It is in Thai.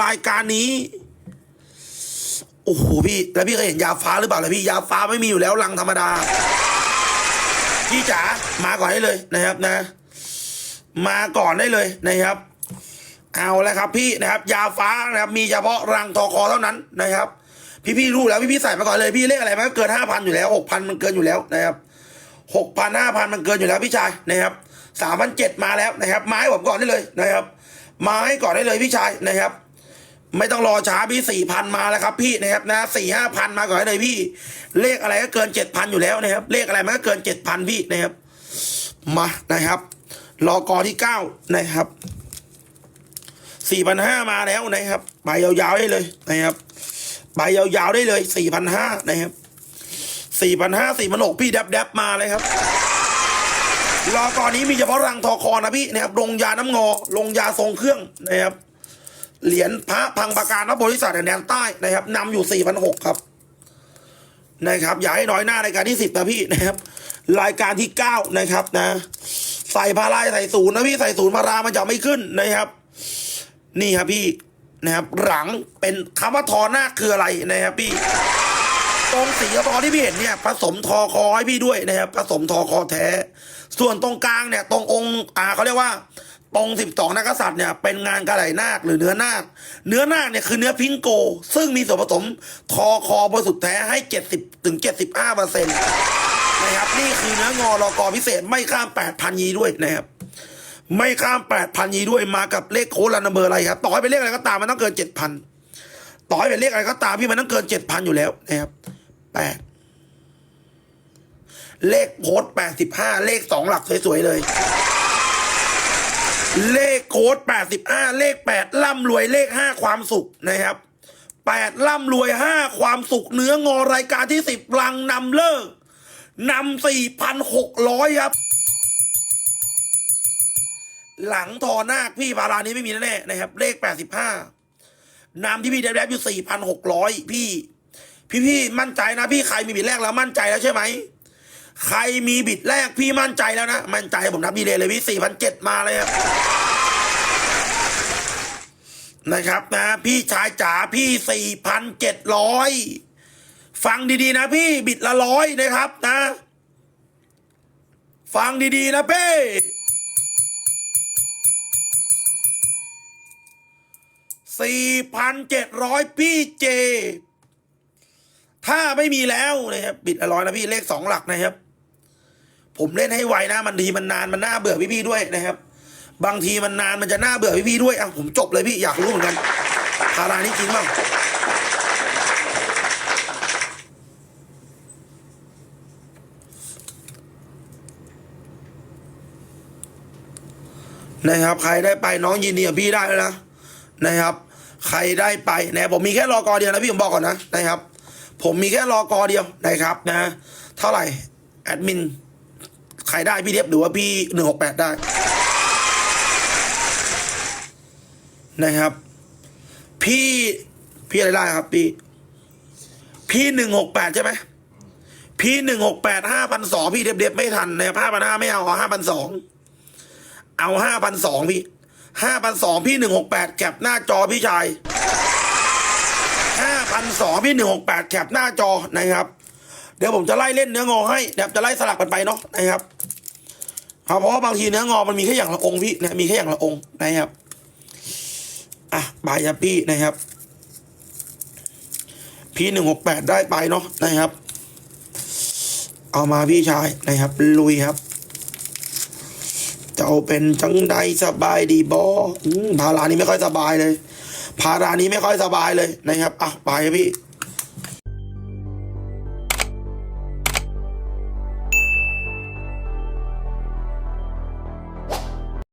รายการนี้ โอ้โหพี่ แล้วพี่เคยเห็นยาฟ้าหรือเปล่าล่ะพี่ ยาฟ้าไม่มีอยู่แล้วลังธรรมดา พี่จ๋ามาก่อนได้เลยนะครับนะ มาก่อนได้เลยนะครับ เอาแล้วครับพี่นะครับ ยาฟ้านะครับ มีเฉพาะรังทอคอเท่านั้นนะครับ พี่พี่ๆรู้แล้วพี่พี่ๆใส่มาก่อนเลยพี่เลขอะไรมันเกินห้าพันอยู่แล้วหกพันมันเกินอยู่แล้วนะครับหกพันห้าพันมันเกินอยู่แล้วพี่ชายนะครับสามพันเจ็ดมาแล้วนะครับมาให้ผมก่อนได้เลยนะครับมาให้ก่อนได้เลยพี่ชายนะครับ ไม่ต้องรอช้าพี่สี่พันมาแล้วครับพี่นะครับนะสี่ห้าพันมาก่อนเลยพี่ เลขอะไรก็เกินเจ็ดพันอยู่แล้วนะครับ เลขอะไรมันก็เกินเจ็ดพันพี่นะครับมานะครับรอกอที่เก้านะครับสี่พันห้ามาแล้วนะครับใบยาวๆได้เลยนะครับใบยาวๆได้เลยสี่พันห้านะครับสี่พันห้าสี่พันหกพี่แดบแดบมาเลยครับรอกอนี้มีเฉพาะรังทอคอนะพี่นะครับลงยาน้ำงอลงยาทรงเครื่องนะครับ เหรียญพระพังประการนบริษัทแดนใต้นะครับนำอยู่สี่พันหกครับนะครับอย่าให้น้อยหน้ารายการที่สิบนะพี่นะครับ รายการที่เก้านะครับนะ ใส่พาราใส่ศูนย์นะพี่ใส่ศูนย์พารามันจะไม่ขึ้นนะครับ นี่ครับพี่นะครับ หลังเป็นคำว่าทอหน้าคืออะไรนะครับพี่ตรงสีกระบอที่พี่เห็นเนี่ยผสมทอคอให้พี่ด้วยนะครับผสมทอคอแท้ ส่วนตรงกลางเนี่ย ตรงองค์อ่าเขาเรียกว่า ตรงสิบสองนักกษัตริย์เนี่ยเป็นงานกระไหลนาคหรือเนื้อนาค เนื้อนาคเนี่ยคือเนื้อพิงโก ซึ่งมีส่วนผสมทอคอบริสุทธิ์แท้ให้เจ็ดสิบถึงเจ็ดสิบห้าเปอร์เซ็นต์นะครับนี่คือเนื้องอรอกอพิเศษไม่ข้ามแปดพันยีด้วยนะครับไม่ข้ามแปดพันยีด้วยมากับเลขโค้ดลันเบอร์อะไรครับต่อให้เป็นเลขอะไรก็ตามมันต้องเกินเจ็ดพันต่อให้เป็นเลขอะไรก็ตามพี่มันต้องเกินเจ็ดพันอยู่แล้วนะครับแปดเลขโค้ดแปดสิบห้าเลขสองหลักสวยๆเลย เลขโค้ดแปดสิบห้าเลขแปดร่ำรวยเลขห้าความสุขนะครับแปดร่ำรวยห้าความสุข เนื้องอรายการที่สิบรังนำเลิกนำสี่พันหกร้อยครับ หลังทอนาคพี่พารานี้ไม่มีแน่ๆนะครับ เลขแปดสิบห้านำที่พี่แดบๆอยู่สี่พันหกร้อยพี่ พี่พี่มั่นใจนะพี่ใครมีบิดแรกแล้วมั่นใจแล้วใช่ไหม ใครมีบิดแรกพี่มั่นใจแล้วนะ มั่นใจผมนับดีเลยเลยพี่สี่พันเจ็ดมาเลยครับนะครับนะ พี่ชายจ๋าพี่สี่พันเจ็ดร้อยฟังดีๆนะพี่บิดละร้อยนะครับนะ ฟังดีๆนะเป้สี่พันเจ็ดร้อยพี่เจ ถ้าไม่มีแล้วนะครับบิดละร้อยนะพี่เลขสองหลักนะครับ ผมเล่นให้ไวนะมันทีมันนานมันน่าเบื่อพี่ๆด้วยนะครับ บางทีมันนานมันจะน่าเบื่อพี่ๆด้วยอะผมจบเลยพี่อยากรู้เหมือนกันพารานี่จริงเปล่านะครับ ใครได้ไปน้องยินดีกับพี่ได้แล้วนะนะครับ ใครได้ไปนะผมมีแค่รอกอเดียวนะพี่ผมบอกก่อนนะนะครับ ผมมีแค่รอกอเดียวนะครับนะ เท่าไหร่แอดมินใครได้พี่เรียบหรือว่าพี่หนึ่งหกแปดได้ นะครับ พี่พี่อะไรได้ครับ พี่ พี่หนึ่งหกแปดใช่ไหมพี่หนึ่งหกแปดห้าพันสองพี่เด็บเด็บไม่ทันนะครับห้าพันห้าไม่เอาเอาห้าพันสองเอาห้าพันสองพี่ห้าพันสองพี่หนึ่งหกแปดแคปหน้าจอพี่ชาย ห้าพันสองพี่หนึ่งหกแคปหน้าจอนะครับ เดี๋ยวผมจะไล่เล่นเนื้องอให้นะครับจะไล่สลับกันไปเนาะนะครับเอาเพราะว่าบางทีเนื้องอมันมีแค่อย่างละองค์พี่นะมีแค่อย่างละองค์นะครับอะบายครับพี่นะครับพี่หนึ่งหกแปดได้ไปเนาะนะครับ เอามาพี่ชายนะครับ ลุยครับ เจ้าเป็นจังใดสบายดีบอมพารานี้ไม่ค่อยสบายเลย พารานี้ไม่ค่อยสบายเลยนะครับอะไปครับพี่